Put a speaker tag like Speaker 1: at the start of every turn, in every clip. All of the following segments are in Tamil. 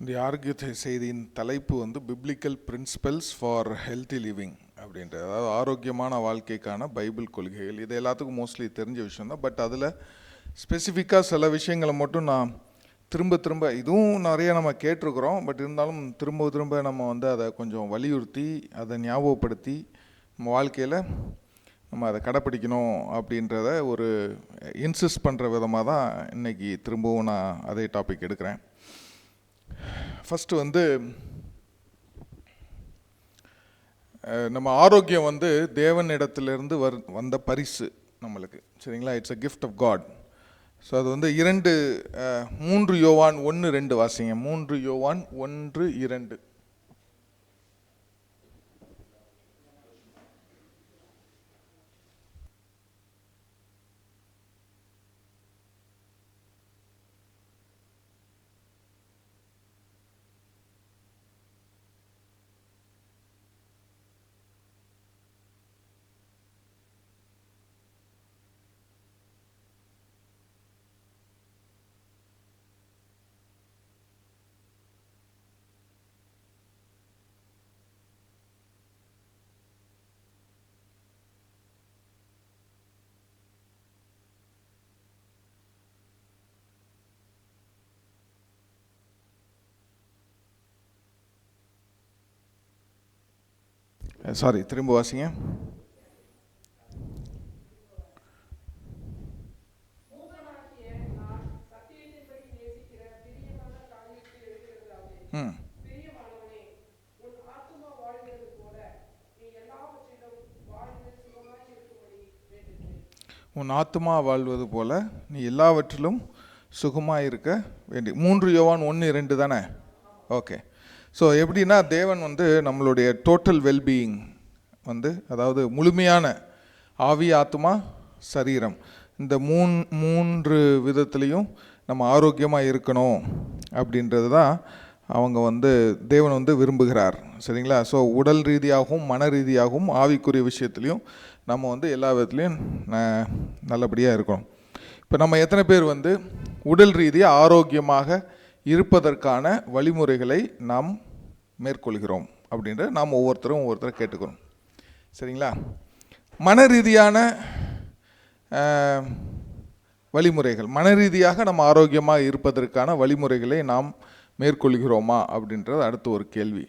Speaker 1: இந்த ஆரோக்கிய செய்தியின் தலைப்பு வந்து biblical principles for healthy living அப்படின்றது. அதாவது ஆரோக்கியமான வாழ்க்கைக்கான பைபிள் கொள்கைகள். இது எல்லாத்துக்கும் மோஸ்ட்லி தெரிஞ்ச விஷயம் தான். பட் அதில் ஸ்பெசிஃபிக்காக சில விஷயங்களை மட்டும் நான் திரும்ப திரும்ப இதுவும் நிறைய நம்ம கேட்டிருக்கிறோம். பட் இருந்தாலும் திரும்ப திரும்ப நம்ம வந்து அதை கொஞ்சம் வலியுறுத்தி அதை ஞாபகப்படுத்தி நம்ம வாழ்க்கையில் நம்ம அதை கடைப்பிடிக்கணும் அப்படின்றத ஒரு இன்சிஸ்ட் பண்ணுற விதமாக தான் இன்றைக்கி திரும்பவும் நான் அதே டாபிக் எடுக்கிறேன். ஃபஸ்ட்டு வந்து நம்ம ஆரோக்கியம் வந்து தேவனிடத்திலிருந்து வர் வந்த பரிசு நம்மளுக்கு. சரிங்களா? It's a gift of God so அது வந்து இரண்டு மூன்று யோவான் ஒன்று ரெண்டு வாசிங்க. மூன்று யோவான் ஒன்று இரண்டு. சாரி திரும்ப வாசிங்க. ம்.
Speaker 2: உன் ஆத்துமா
Speaker 1: வாழ்வது போல நீ எல்லாவற்றிலும் சுகமாக இருக்க வேண்டி. மூன்று யோவான் ஒன்று இரண்டு தானே? ஓகே. ஸோ எப்படின்னா தேவன் வந்து நம்மளுடைய டோட்டல் வெல்பீயிங் வந்து அதாவது முழுமையான ஆவி ஆத்மா சரீரம் இந்த மூன் மூன்று விதத்துலேயும் நம்ம ஆரோக்கியமாக இருக்கணும் அப்படின்றது தான் அவங்க வந்து தேவன் வந்து விரும்புகிறார். சரிங்களா? ஸோ உடல் ரீதியாகவும் மன ரீதியாகவும் ஆவிக்குரிய விஷயத்துலையும் நம்ம வந்து எல்லா விதத்துலையும் ந- நல்லபடியாக இருக்கணும். இப்போ நம்ம எத்தனை பேர் வந்து உடல் ரீதியாக ஆரோக்கியமாக இருப்பதற்கான வழிமுறைகளை நாம் மேற்கொள்கிறோம் அப்படின்ற நாம் ஒவ்வொருத்தரும் ஒவ்வொருத்தரை கேட்டுக்கிறோம். சரிங்களா? மன ரீதியான வழிமுறைகள். மன ரீதியாக நம்ம ஆரோக்கியமாக இருப்பதற்கான வழிமுறைகளை நாம் மேற்கொள்கிறோமா அப்படின்றது அடுத்த ஒரு கேள்வி.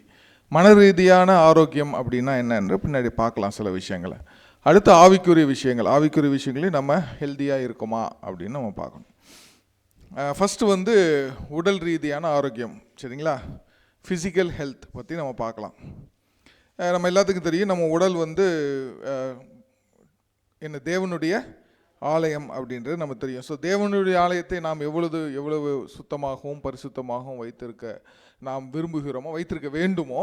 Speaker 1: மன ரீதியான ஆரோக்கியம் அப்படின்னா என்னன்ற பின்னாடி பார்க்கலாம் சில விஷயங்களை. அடுத்து ஆவிக்குரிய விஷயங்கள். ஆவிக்குரிய விஷயங்களையும் நம்ம ஹெல்த்தியாக இருக்கோமா அப்படின்னு நம்ம பார்க்கணும். ஃபஸ்ட்டு வந்து உடல் ரீதியான ஆரோக்கியம். சரிங்களா? ஃபிசிக்கல் ஹெல்த் பற்றி நம்ம பார்க்கலாம். நம்ம எல்லாத்துக்கும் தெரியும் நம்ம உடல் வந்து என்ன தேவனுடைய ஆலயம் அப்படின்றது நம்ம தெரியும். ஸோ தேவனுடைய ஆலயத்தை நாம் எவ்வளவு எவ்வளவு சுத்தமாகவும் பரிசுத்தமாகவும் வைத்திருக்க நாம் விரும்புகிறோமோ வைத்திருக்க வேண்டுமோ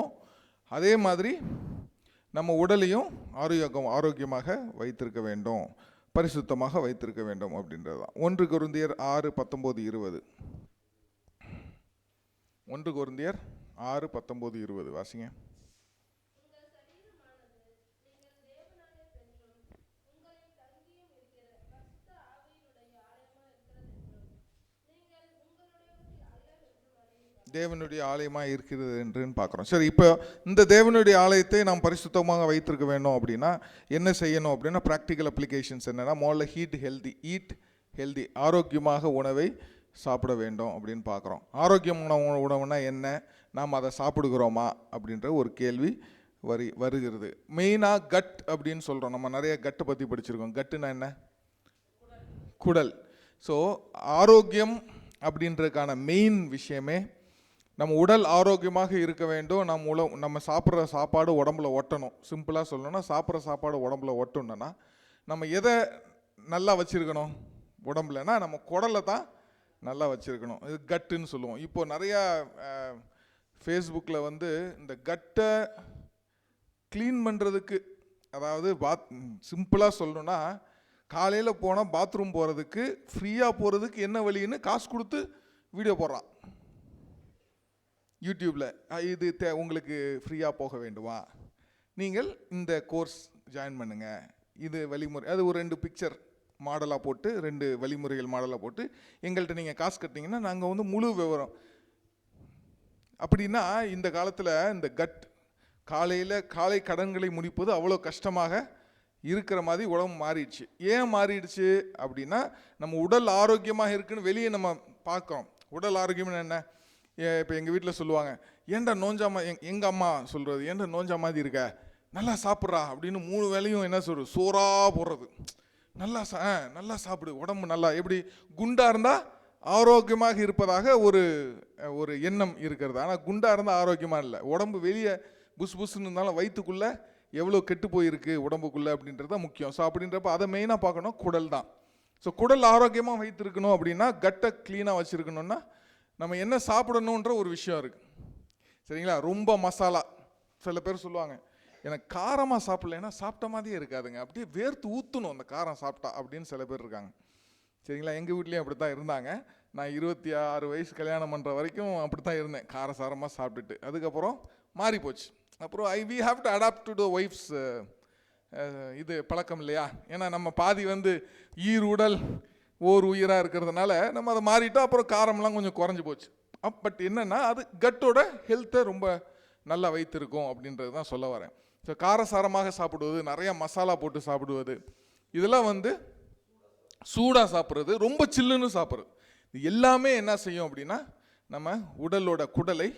Speaker 1: அதே மாதிரி நம்ம உடலையும் ஆரோக்கியம் ஆரோக்கியமாக வைத்திருக்க வேண்டும். பரிசுத்தமாக வைத்திருக்க வேண்டும் அப்படின்றது தான். ஒன்று குருந்தியர் ஆறு பத்தொம்போது இருபது. ஒன்று குருந்தியர் ஆறு பத்தொம்போது இருபது. வாசிங்க. தேவனுடைய ஆலயமாக இருக்கிறது என்றுன்னு பார்க்குறோம். சரி இப்போ இந்த தேவனுடைய ஆலயத்தை நாம் பரிசுத்தமாக வைத்திருக்க வேணும் அப்படின்னா என்ன செய்யணும் அப்படின்னா ப்ராக்டிக்கல் அப்ளிகேஷன்ஸ் என்னென்னா முதல்ல ஹீட் ஹெல்தி ஈட் ஹெல்தி ஆரோக்கியமாக உணவை சாப்பிட வேண்டும் அப்படின்னு பார்க்குறோம். ஆரோக்கியமான உணவு உணவுனா என்ன? நாம் அதை சாப்பிடுகிறோமா? அப்படின்ற ஒரு கேள்வி வரி வருகிறது. மெயினாக கட் அப்படின்னு சொல்கிறோம் நம்ம நிறைய கட்டை பற்றி படிச்சிருக்கோம். கட்டுனா என்ன? குடல். ஸோ ஆரோக்கியம் அப்படின்றதுக்கான மெயின் விஷயமே நம்ம உடல் ஆரோக்கியமாக இருக்க வேண்டும். நம்ம உல நம்ம சாப்பிட்ற சாப்பாடு உடம்புல ஒட்டணும். சிம்பிளாக சொல்லணும்னா சாப்பிட்ற சாப்பாடு உடம்புல ஒட்டணுன்னா நம்ம எதை நல்லா வச்சுருக்கணும்? உடம்புலனா நம்ம குடலை தான் நல்லா வச்சுருக்கணும். இது கட்டுன்னு சொல்லுவோம். இப்போ நிறையா ஃபேஸ்புக்கில் வந்து இந்த கட்டை க்ளீன் பண்ணுறதுக்கு அதாவது பாத் சிம்பிளாக சொல்லணும்னா காலையில் போனால் பாத்ரூம் போகிறதுக்கு ஃப்ரீயாக போகிறதுக்கு என்ன வழின்னு காசு கொடுத்து வீடியோ போடுறான். யூடியூப்பில் இது தே உங்களுக்கு ஃப்ரீயாக போக வேண்டுமா? நீங்கள் இந்த கோர்ஸ் ஜாயின் பண்ணுங்கள் இது வழிமுறை அது ஒரு ரெண்டு பிக்சர் மாடலாக போட்டு ரெண்டு வழிமுறைகள் மாடலாக போட்டு எங்கள்கிட்ட நீங்கள் காசு கட்டிங்கன்னா நாங்கள் வந்து முழு விவரம். அப்படின்னா இந்த காலத்தில் இந்த கட் காலையில் காலை கடன்களை முடிப்பது அவ்வளோ கஷ்டமாக இருக்கிற மாதிரி உடம்பு மாறிடுச்சு. ஏன் மாறிடுச்சு அப்படின்னா நம்ம உடல் ஆரோக்கியமாக இருக்குன்னு வெளியே நம்ம பார்க்குறோம். உடல் ஆரோக்கியம்னு என்ன? இப்போ எங்கள் வீட்டில் சொல்லுவாங்க ஏன்டா நோஞ்சா மா எங் எங்கள் அம்மா சொல்கிறது ஏன்டா நோஞ்சா மாதிரி இருக்க? நல்லா சாப்பிட்றா? அப்படின்னு மூணு வேலையும் என்ன சொல்கிறது சோறாக போடுறது. நல்லா சா ஆ, நல்லா சாப்பிடு உடம்பு நல்லா எப்படி குண்டாக இருந்தால் ஆரோக்கியமாக இருப்பதாக ஒரு ஒரு எண்ணம் இருக்கிறது. ஆனால் குண்டாக இருந்தால் ஆரோக்கியமாக இல்லை. உடம்பு வெளியே புஸ் புஸ்ன்னு இருந்தாலும் வயிற்றுக்குள்ளே எவ்வளோ கெட்டு போயிருக்கு உடம்புக்குள்ளே அப்படின்றது தான் முக்கியம். ஸோ அப்படின்றப்ப அதை மெயினாக பார்க்கணும் குடல் தான். ஸோ குடல் ஆரோக்கியமாக வைத்திருக்கணும் அப்படின்னா கட்டை க்ளீனாக வச்சுருக்கணும்னா நம்ம என்ன சாப்பிடணுன்ற ஒரு விஷயம் இருக்குது சரிங்களா? ரொம்ப மசாலா. சில பேர் சொல்லுவாங்க எனக்கு காரமாக சாப்பிட்லன்னா சாப்பிட்ட மாதிரியே இருக்காதுங்க. அப்படியே வேர்த்து ஊற்றணும் அந்த காரம் சாப்பிட்டா அப்படின்னு சில பேர் இருக்காங்க. சரிங்களா? எங்கள் வீட்லேயும் அப்படி தான் இருந்தாங்க. நான் இருபத்தி ஆறு வயசு கல்யாணம் பண்ணுற வரைக்கும் அப்படி தான் இருந்தேன். காரசாரமாக சாப்பிட்டுட்டு. அதுக்கப்புறம் மாறி போச்சு. அப்புறம் I we have to adapt to wives இது பழக்கம் இல்லையா? ஏன்னா நம்ம பாதி வந்து ஈர் உடல் ஓர் உயிராக இருக்கிறதுனால நம்ம அதை மாறிட்டோம். அப்புறம் காரம்லாம் கொஞ்சம் குறைஞ்சி போச்சு. அப் பட் என்னென்னா அது கட்டோட ஹெல்த்தை ரொம்ப நல்லா வைத்திருக்கும் அப்படின்றது தான் சொல்ல வரேன். ஸோ காரசாரமாக சாப்பிடுவது நிறைய மசாலா போட்டு சாப்பிடுவது. இதெல்லாம் வந்து சூடாக சாப்பிட்றது ரொம்ப சில்லுன்னு சாப்பிட்றது. இது எல்லாமே என்ன செய்யும் அப்படின்னா நம்ம உடலோட குடலை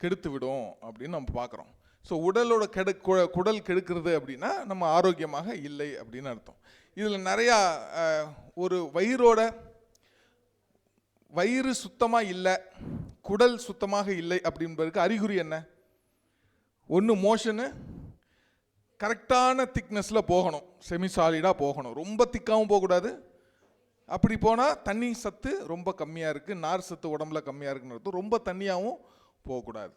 Speaker 1: கெடுத்து விடும் அப்படின்னு நம்ம பார்க்குறோம். ஸோ உடலோட கெடு கு- குடல் கெடுக்கிறது அப்படின்னா நம்ம ஆரோக்கியமாக இல்லை அப்படின்னு அர்த்தம். இதில் நிறையா ஒரு வயிறோட வயிறு சுத்தமாக இல்லை குடல் சுத்தமாக இல்லை அப்படின்றதுக்கு அறிகுறி என்ன? ஒன்று மோஷனு கரெக்டான திக்னஸில் போகணும். செமி சாலிடாக போகணும். ரொம்ப திக்காகவும் போகக்கூடாது. அப்படி போனால் தண்ணி சத்து ரொம்ப கம்மியாக இருக்குது நார் சத்து உடம்புல கம்மியாக இருக்குன்னு ரொம்ப தண்ணியாகவும் போகக்கூடாது.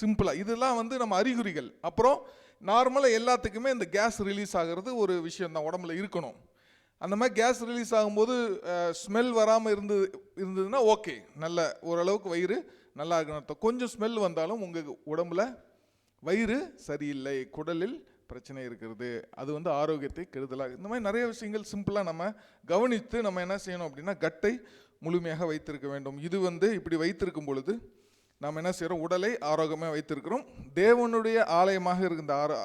Speaker 1: சிம்பிளாக இதெல்லாம் வந்து நம்ம அறிகுறிகள். அப்புறம் நார்மலாக எல்லாத்துக்குமே இந்த கேஸ் ரிலீஸ் ஆகிறது ஒரு விஷயம் தான் உடம்புல இருக்கணும். அந்த மாதிரி கேஸ் ரிலீஸ் ஆகும்போது ஸ்மெல் வராமல் இருந்து இருந்ததுன்னா ஓகே நல்ல ஓரளவுக்கு வயிறு நல்லா இருக்குன்னு அர்த்தம். கொஞ்சம் ஸ்மெல் வந்தாலும் உங்கள் உடம்புல வயிறு சரியில்லை. குடலில் பிரச்சனை இருக்கிறது அது வந்து ஆரோக்கியத்தை கெடுதலாக. இந்த மாதிரி நிறைய விஷயங்கள் சிம்பிளாக நம்ம கவனித்து நம்ம என்ன செய்யணும் அப்படின்னா கட்டை முழுமையாக வைத்திருக்க வேண்டும். இது வந்து இப்படி வைத்திருக்கும் பொழுது நாம் என்ன செய்கிறோம் உடலை ஆரோக்கியமாக வைத்திருக்கிறோம். தேவனுடைய ஆலயமாக இருக்கின்ற ஆரோ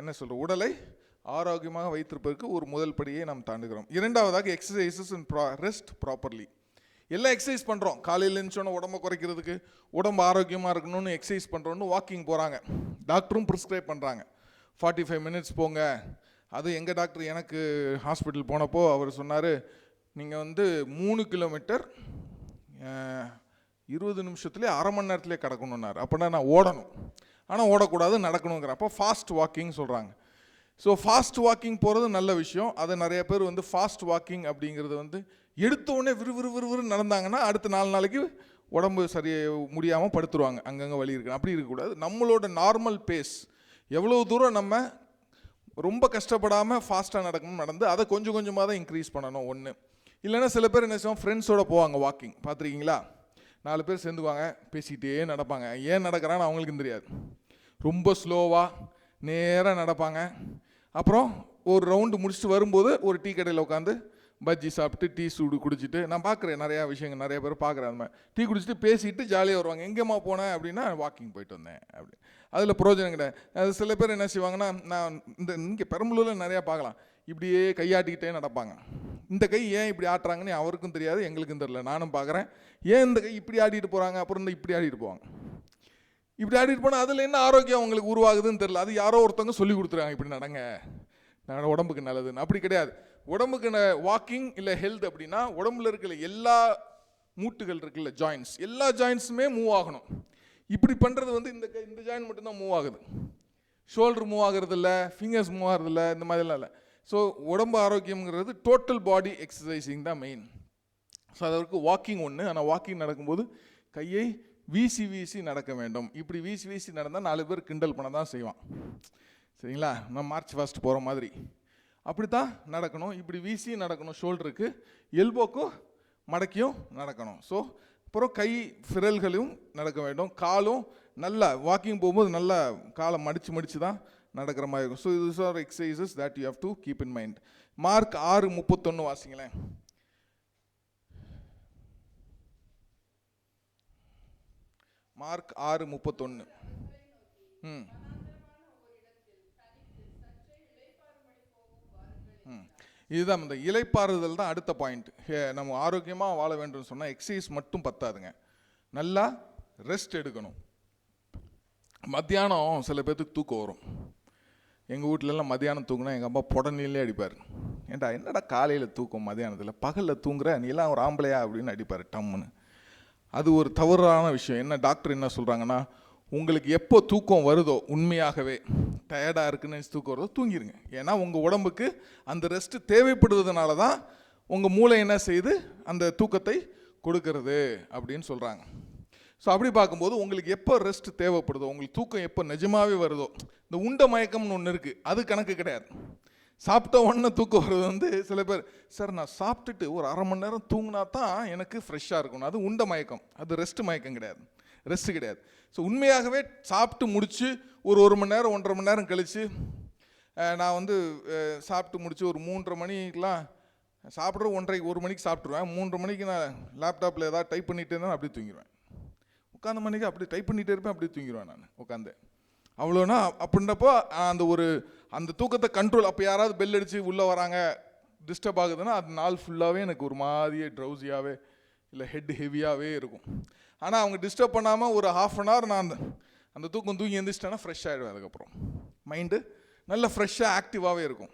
Speaker 1: என்ன சொல்கிறோம் உடலை ஆரோக்கியமாக வைத்திருப்பதற்கு ஒரு முதல் படியை நாம் தாண்டுகிறோம். இரண்டாவதாக எக்ஸசைசஸ் அண்ட் ப்ரா ரெஸ்ட் ப்ராப்பர்லி எல்லாம் எக்ஸசைஸ் பண்ணுறோம் காலையில் எழுந்தோன்னே உடம்பை குறைக்கிறதுக்கு உடம்பு ஆரோக்கியமாக இருக்கணும்னு எக்ஸசைஸ் பண்ணுறோன்னு வாக்கிங் போகிறாங்க டாக்டரும் ப்ரிஸ்கிரைப் பண்ணுறாங்க ஃபார்ட்டி ஃபைவ் மினிட்ஸ் போங்க. அது எங்கள் டாக்டர் எனக்கு ஹாஸ்பிட்டல் போனப்போ அவர் சொன்னார் நீங்கள் வந்து மூணு கிலோமீட்டர் இருபது நிமிஷத்துலேயே அரை மணி நேரத்துலேயே கிடக்கணுன்னாரு அப்படின்னா நான் ஓடணும். ஆனால் ஓடக்கூடாது நடக்கணுங்கிற அப்போ ஃபாஸ்ட் வாக்கிங் சொல்கிறாங்க ஸோ ஃபாஸ்ட் வாக்கிங் போகிறது நல்ல விஷயம். அதை நிறைய பேர் வந்து ஃபாஸ்ட் வாக்கிங் அப்படிங்கிறது வந்து எடுத்த உடனே விறுவிறு விறுவிறு நடந்தாங்கன்னா அடுத்த நாலு நாளைக்கு உடம்பு சரி முடியாமல் படுத்துருவாங்க. அங்கங்கே வழி இருக்கு. அப்படி இருக்கக்கூடாது. நம்மளோட நார்மல் பேஸ் எவ்வளோ தூரம் நம்ம ரொம்ப கஷ்டப்படாமல் ஃபாஸ்ட்டாக நடக்கணும் நடந்து அதை கொஞ்சம் கொஞ்சமாக தான் இன்க்ரீஸ் பண்ணணும். ஒன்று இல்லைன்னா சில பேர் என்ன செய்வோம் ஃப்ரெண்ட்ஸோட போவாங்க வாக்கிங் பார்த்துருக்கீங்களா? நாலு பேர் சேர்ந்துவாங்க பேசிக்கிட்டே நடப்பாங்க. ஏன் நடக்கிறான்னு அவங்களுக்கும் தெரியாது. ரொம்ப ஸ்லோவாக நேராக நடப்பாங்க. அப்புறம் ஒரு ரவுண்டு முடிச்சுட்டு வரும்போது ஒரு டீ கடையில் உட்காந்து பஜ்ஜி சாப்பிட்டு டீ சூடு குடிச்சிட்டு நான் பார்க்குறேன் நிறையா விஷயங்கள் நிறைய பேர் பார்க்குறேன் அந்த மாதிரி. டீ குடிச்சிட்டு பேசிட்டு ஜாலியாக வருவாங்க. எங்கேம்மா போனேன் அப்படின்னா வாக்கிங் போயிட்டு வந்தேன். அப்படி. அதில் பிரயோஜனம் கிடையாது. அது சில பேர் என்ன செய்வாங்கன்னா நான் இந்த இங்கே பெரம்பலூரில் நிறையா பார்க்கலாம். இப்படியே கையாட்டிக்கிட்டே நடப்பாங்க. இந்த கை ஏன் இப்படி ஆட்டுறாங்கன்னு அவருக்கும் தெரியாது எங்களுக்கும் தெரியல. நானும் பார்க்குறேன். ஏன் இந்த கை இப்படி ஆடிட்டு போகிறாங்க அப்புறம் இந்த இப்படி ஆடிட்டு போவாங்க. இப்படி ஆடிட்டு போனால் அதில் என்ன ஆரோக்கியம் உங்களுக்கு உருவாகுதுன்னு தெரில அது யாரோ ஒருத்தவங்க சொல்லி கொடுத்துருக்காங்க இப்படி நடங்க. நான் உடம்புக்கு நல்லதுன்னு. அப்படி கிடையாது. உடம்புக்கு வாக்கிங் இல்லை ஹெல்த் அப்படின்னா உடம்புல இருக்கிற எல்லா மூட்டுகள் இருக்குல்ல ஜாயின்ஸ் எல்லா ஜாயின்ஸுமே மூவ் ஆகணும். இப்படி பண்ணுறது வந்து இந்த இந்த ஜாயின் மட்டும்தான் மூவ் ஆகுது. ஷோல்டர் மூவ் ஆகிறது இல்லை ஃபிங்கர்ஸ் மூவ் ஆகிறது இல்லை இந்த மாதிரிலாம் இல்லை. ஸோ உடம்பு ஆரோக்கியம்ங்கிறது டோட்டல் பாடி எக்ஸசைசிங் தான் மெயின் ஸோ அதற்கு வாக்கிங் ஒன்று ஆனால் வாக்கிங் நடக்கும்போது கையை வீசி வீசி நடக்க வேண்டும். இப்படி வீசி வீசி நடந்தால் நாலு பேர் கிண்டல் பண்ண தான் செய்வான். சரிங்களா? நான் மார்ச் ஃபர்ஸ்ட் போகிற மாதிரி. அப்படி தான் நடக்கணும். இப்படி வீசி நடக்கணும் ஷோல்டருக்கு எல்போக்கும் மடக்கியும் நடக்கணும். ஸோ அப்புறம் கை விரல்களையும் நடக்க வேண்டும். காலும் நல்லா வாக்கிங் போகும்போது நல்லா காலை மடித்து மடித்து தான் நடக்கிற மாதிரி இருக்கும். ஸோ இது are exercises that you have to keep in mind mark ஆறு முப்பத்தொன்று வாசிங்களேன். மார்க் ஆறு முப்பத்தொன்று ம் ம். இதுதான் இந்த இலைப்பாறுதல் தான் அடுத்த பாயிண்ட் நம்ம ஆரோக்கியமாக வாழ வேண்டும் சொன்னால் எக்ஸசைஸ் மட்டும் பத்தாதுங்க. நல்லா ரெஸ்ட் எடுக்கணும். மத்தியானம் சில பேர்த்துக்கு தூக்கம் வரும். எங்கள் வீட்டிலலாம் மத்தியானம் தூங்கினா எங்கள் அம்மா புடனிலே அடிப்பார். ஏண்டா என்னடா காலையில் தூக்கம் மதியானத்தில் பகலில் தூங்குற? நீலாம் ஒரு ஆம்பளையா அப்படின்னு அடிப்பார் டம்முன்னு. அது ஒரு தவறான விஷயம். என்ன டாக்டர் என்ன சொல்கிறாங்கன்னா உங்களுக்கு எப்போ தூக்கம் வருதோ உண்மையாகவே டயர்டாக இருக்குன்னு நினைச்சு தூக்கம் தூங்கிடுங்க ஏன்னா உங்கள் உடம்புக்கு அந்த ரெஸ்ட்டு தேவைப்படுவதனால தான் உங்கள் மூளை என்ன செய்து அந்த தூக்கத்தை கொடுக்கறது அப்படின்னு சொல்கிறாங்க ஸோ அப்படி பார்க்கும்போது உங்களுக்கு எப்போ ரெஸ்ட் தேவைப்படுதோ உங்களுக்கு தூக்கம் எப்போ நிஜமாகவே வருதோ இந்த உண்ட மயக்கம்னு ஒன்று இருக்குது அது கணக்கு கிடையாது. சாப்பிட்ட உடனே தூக்கம் வருது வந்து சில பேர் சார் நான் சாப்பிட்டுட்டு ஒரு அரை மணி நேரம் தூங்கினா தான் எனக்கு ஃப்ரெஷ்ஷாக இருக்கணும். அது உண்ட மயக்கம். அது ரெஸ்ட் மயக்கம் கிடையாது. ரெஸ்ட்டு கிடையாது. ஸோ உண்மையாகவே சாப்பிட்டு முடித்து ஒரு ஒரு மணி நேரம் ஒன்றரை மணி நேரம் கழித்து நான் வந்து சாப்பிட்டு முடித்து ஒரு மூன்றரை மணிக்கெலாம் சாப்பிட்ற ஒன்றரை ஒரு மணிக்கு சாப்பிட்ருவேன் மூன்றரை மணிக்கு நான் லேப்டாப்பில் ஏதாவது டைப் பண்ணிகிட்டே இருந்தால் அப்படியே தூங்கிடுவேன் உட்காந்த மணிக்கு அப்படி டைப் பண்ணிகிட்டே இருப்பேன் அப்படியே தூங்கிடுவேன் நான் உட்காந்து அவ்வளோனா அப்படின்றப்போ அந்த ஒரு அந்த தூக்கத்தை கண்ட்ரோல் அப்போ யாராவது பெல் அடித்து உள்ளே வராங்க டிஸ்டர்ப் ஆகுதுன்னா அது நாள் ஃபுல்லாகவே எனக்கு ஒரு மாதிரியே ட்ரௌசியாகவே இல்லை ஹெட் ஹெவியாகவே இருக்கும். ஆனால் அவங்க டிஸ்டர்ப் பண்ணாமல் ஒரு ஹாஃப் அன் ஹவர் நான் அந்த அந்த தூக்கம் தூங்கி எந்திரிச்சிட்டேன்னா ஃப்ரெஷ் ஆகிடுவேன் அதுக்கப்புறம். மைண்டு நல்ல ஃப்ரெஷ்ஷாக ஆக்டிவாகவே இருக்கும்.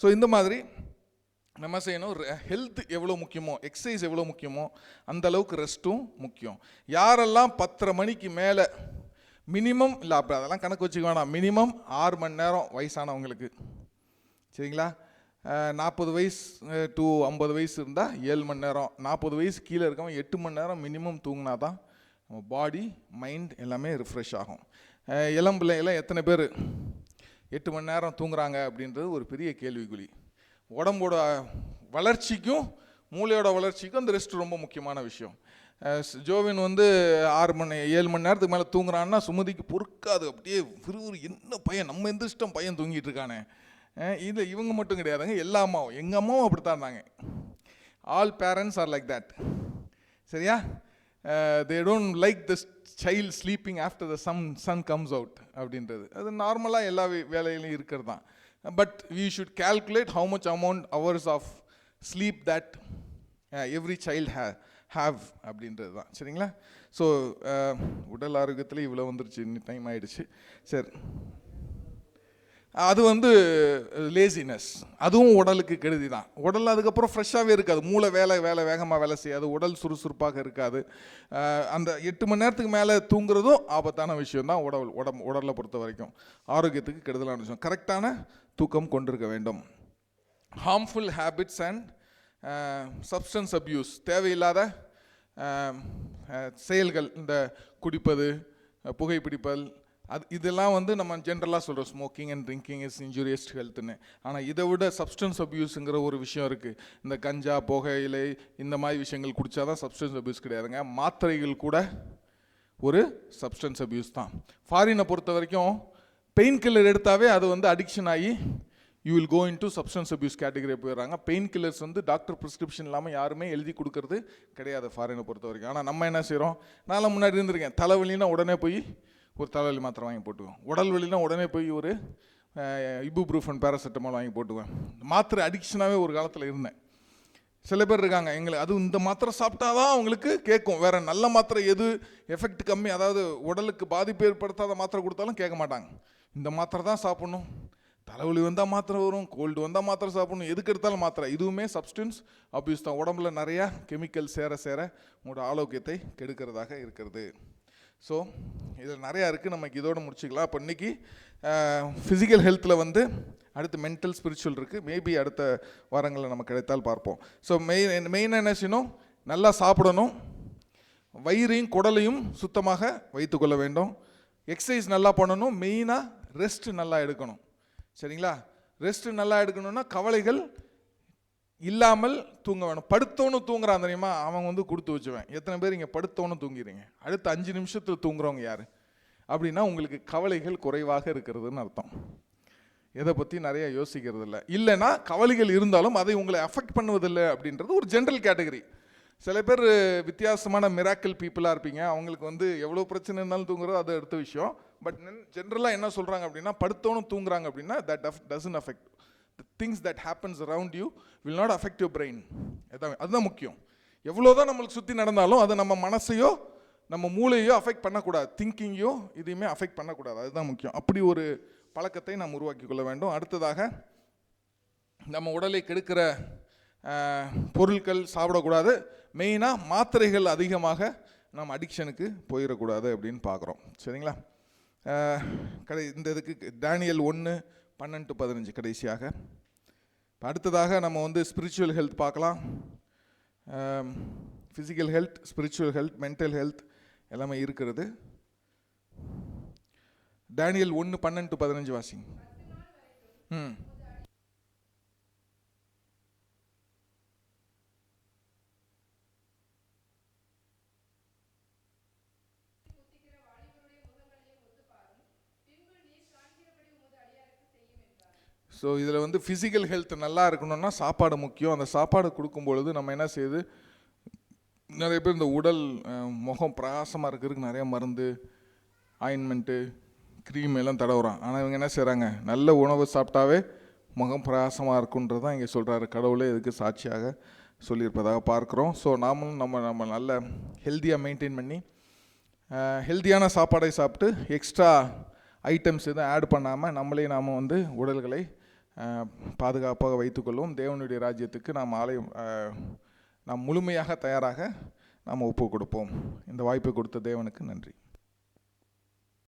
Speaker 1: ஸோ இந்த மாதிரி நம்ம செய்யணும் ஹெல்த் எவ்வளோ முக்கியமோ எக்ஸசைஸ் எவ்வளோ முக்கியமோ அந்த அளவுக்கு ரெஸ்ட்டும் முக்கியம். யாரெல்லாம் பத்தரை மணிக்கு மேலே மினிமம் இல்லை அப்போ அதெல்லாம் கணக்கு வச்சுக்க வேணாம். மினிமம் ஆறு மணி நேரம் வயசானவங்களுக்கு. சரிங்களா? நாற்பது வயசு டு ஐம்பது வயசு இருந்தால் ஏழு மணி நேரம். நாற்பது வயசு கீழே இருக்கவன் எட்டு மணி நேரம் மினிமம் தூங்கினா தான் நம்ம பாடி மைண்ட் எல்லாமே ரிஃப்ரெஷ் ஆகும். இளம் பிள்ளைங்களாம் எத்தனை பேர்? எட்டு மணி நேரம் தூங்குறாங்க அப்படின்றது ஒரு பெரிய கேள்விக்குறி. உடம்போட வளர்ச்சிக்கும் மூளையோட வளர்ச்சிக்கும் அந்த ரெஸ்ட் ரொம்ப முக்கியமான விஷயம். ஜோவின் வந்து ஆறு மணி ஏழு மணி நேரத்துக்கு மேலே தூங்குறான்னா சுமதிக்கு பொறுக்காது. அப்படியே விறுவிறு என்ன பையன்? நம்ம எந்த இஷ்டம் பையன் தூங்கிட்டு இருக்கானே? இது இவங்க மட்டும் கிடையாதுங்க எல்லா அம்மாவும். எங்கள் அம்மாவும் அப்படி தான் இருந்தாங்க. All parents are like that சரியா? They don't like the child sleeping after the sum sun comes out அப்படின்றது. அது நார்மலாக எல்லா வேலையிலையும் இருக்கிறது தான் but we should calculate how much amount hours of sleep that every child hey have அப்படின்றது தான் சரிங்களா? ஸோ உடல் ஆரோக்கியத்தில் இவ்வளோ வந்துருச்சு இன்னி டைம் ஆகிடுச்சு சரி. அது வந்து லேசினஸ் அதுவும் உடலுக்கு கெடுதி தான் உடல் அதுக்கப்புறம் ஃப்ரெஷ்ஷாகவே இருக்காது. மூளை வேலை வேலை வேகமாக வேலை செய்யாது. உடல் சுறுசுறுப்பாக இருக்காது. அந்த எட்டு மணி நேரத்துக்கு மேலே தூங்குறதும் ஆபத்தான விஷயம் தான் உடல் உடம்பு உடலை பொறுத்த வரைக்கும். ஆரோக்கியத்துக்கு கெடுதலான விஷயம். கரெக்டான தூக்கம் கொண்டிருக்க வேண்டும். Harmful habits and substance abuse தேவையில்லாத செயல்கள். இந்த குடிப்பது புகைப்பிடிப்பல் அது இதெல்லாம் வந்து நம்ம ஜென்ரலாக சொல்கிறோம் smoking and drinking is injurious ஹெல்த்னு ஆனால் இதை விட சப்ஸ்டன்ஸ் அப்யூஸுங்கிற ஒரு விஷயம் இருக்குது இந்த கஞ்சா புகையிலை இந்த மாதிரி விஷயங்கள் குடித்தா தான் சப்ஸ்டன்ஸ் அப்யூஸ் கிடையாதுங்க. மாத்திரைகள் கூட ஒரு சப்ஸ்டன்ஸ் அப்யூஸ் தான். ஃபாரினை பொறுத்த வரைக்கும் பெயின் கில்லர் எடுத்தாவே அது வந்து அடிக்ஷன் ஆகி you will go into substance abuse category போயிடுறாங்க. பெயின் கில்லர்ஸ் வந்து டாக்டர் ப்ரிஸ்கிரிப்ஷன் இல்லாமல் யாருமே எழுதி கொடுக்கறது கிடையாது ஃபாரினை பொறுத்த வரைக்கும். ஆனால் நம்ம என்ன செய்கிறோம் நான்லாம் முன்னாடி இருந்திருக்கேன். தலைவலின்னா உடனே போய் ஒரு தலைவலி மாத்திரை வாங்கி போட்டுக்குவோம். உடல் வலினா உடனே போய் ஒரு இபுப்ரூஃபன் பேராசிட்டமால் வாங்கி போட்டுக்குவேன். மாத்திரை அடிக்ஷனாகவே ஒரு காலத்தில் இருந்தேன். சில பேர் இருக்காங்க எங்களுக்கு அது இந்த மாத்திரை சாப்பிட்டாதான் அவங்களுக்கு கேட்கும். வேற நல்ல மாத்திரை எது எஃபெக்ட் கம்மி அதாவது உடலுக்கு பாதிப்பு ஏற்படுத்தாத மாத்திரை கொடுத்தாலும் கேட்க மாட்டாங்க. இந்த மாத்திரை தான் சாப்பிட்ணும். தலைவலி வந்தால் மாத்திரை வரும் கோல்டு வந்தால் மாத்திரை சாப்பிடணும். எதுக்கு எடுத்தாலும் மாத்திரை. இதுவுமே சப்ஸ்டன்ஸ் அப்யூஸ் தான். உடம்புல நிறையா கெமிக்கல் சேர சேர உங்களோட ஆரோக்கியத்தை கெடுக்கிறதாக இருக்கிறது. ஸோ இதில் நிறையா இருக்குது நமக்கு இதோடு முடிச்சுக்கலாம். அப்போ இன்னைக்கு ஃபிசிக்கல் ஹெல்த்தில் வந்து அடுத்து மென்டல் ஸ்பிரிச்சுவல் இருக்குது மேபி அடுத்த வாரங்களில் நம்ம கிடைத்தால் பார்ப்போம். ஸோ மெயின் மெயினாக என்ன செய்யணும்? நல்லா சாப்பிடணும். வயிறையும் குடலையும் சுத்தமாக வைத்துக்கொள்ள வேண்டும். எக்ஸசைஸ் நல்லா பண்ணணும். மெயினாக ரெஸ்ட் நல்லா எடுக்கணும். சரிங்களா? ரெஸ்ட் நல்லா எடுக்கணும்னா கவலைகள் இல்லாமல் தூங்க வேணும். படுத்தோன்னு தூங்குறான் தெரியுமா? அவன் வந்து கொடுத்து வச்சுவேன். எத்தனை பேர் இங்கே படுத்தோன்னு தூங்கிறீங்க அடுத்த அஞ்சு நிமிஷத்தில் தூங்குறவங்க யார்? அப்படின்னா உங்களுக்கு கவலைகள் குறைவாக இருக்கிறதுன்னு அர்த்தம். எதை பற்றி நிறைய யோசிக்கிறது இல்லை. இல்லைன்னா கவலைகள் இருந்தாலும் அதை உங்களை அஃபெக்ட் பண்ணுவதில்லை அப்படின்றது ஒரு ஜென்ரல் கேட்டகரி சில பேர் வித்தியாசமான மிராக்கிள் பீப்புளாக இருப்பீங்க. அவங்களுக்கு வந்து எவ்வளோ பிரச்சனை இருந்தாலும் தூங்குறது அது அடுத்த விஷயம். பட் ஜென்ரலாக என்ன சொல்கிறாங்க அப்படின்னா படுத்தோன்னு தூங்குறாங்க அப்படின்னா that doesn't affect things that happens around you will not affect your brain அதுதான் முக்கியம். எவ்வளோ தான் நம்மளுக்கு சுற்றி நடந்தாலும் அதை நம்ம மனசையோ நம்ம மூளையோ அஃபெக்ட் பண்ணக்கூடாது. திங்கிங்கையோ இதையுமே அஃபெக்ட் பண்ணக்கூடாது. அதுதான் முக்கியம். அப்படி ஒரு பழக்கத்தை நாம் உருவாக்கி கொள்ள வேண்டும். அடுத்ததாக நம்ம உடலை கெடுக்கிற பொருட்கள் சாப்பிடக்கூடாது. மெயினாக மாத்திரைகள் அதிகமாக நம்ம அடிக்ஷனுக்கு போயிடக்கூடாது அப்படின்னு பார்க்குறோம். சரிங்களா? கடை இந்த இதுக்கு டேனியல் ஒன்று பன்னெண்டு பதினஞ்சு கடைசியாக. அடுத்ததாக நம்ம வந்து ஸ்பிரிச்சுவல் ஹெல்த் பார்க்கலாம். Physical health spiritual health mental health எல்லாமே இருக்கிறது. டேனியல் ஒன்று பன்னெண்டு பதினஞ்சு வாசிங் ம். ஸோ இதில் வந்து ஃபிசிக்கல் ஹெல்த் நல்லா இருக்கணும்னா சாப்பாடு முக்கியம். அந்த சாப்பாடு கொடுக்கும் பொழுது நம்ம என்ன செய்யுது? நிறைய பேர் இந்த உடல் முகம் பிரகாசமாக இருக்கிறதுக்கு நிறைய மருந்து ஆயின்மெண்ட்டு க்ரீம் எல்லாம் தடவுறான் ஆனால் இவங்க என்ன செய்கிறாங்க நல்ல உணவு சாப்பிட்டாவே முகம் பிரகாசமாக இருக்குன்றது தான் இங்கே சொல்கிறாரு கடவுளே இதுக்கு சாட்சியாக சொல்லியிருப்பதாக பார்க்குறோம். ஸோ நாமளும் நம்ம நம்ம நல்ல ஹெல்த்தியாக மெயின்டைன் பண்ணி ஹெல்த்தியான சாப்பாடை சாப்பிட்டு எக்ஸ்ட்ரா ஐட்டம்ஸ் எதுவும் ஆட் பண்ணாமல் நம்மளே நாம் வந்து உடல்களை பாதுகாப்பாக வைத்துக்கொள்வோம். தேவனுடைய ராஜ்யத்துக்கு நாம் ஆலயம் நாம் முழுமையாக தயாராக நாம் ஒப்பு கொடுப்போம். இந்த வாய்ப்பை கொடுத்த தேவனுக்கு நன்றி.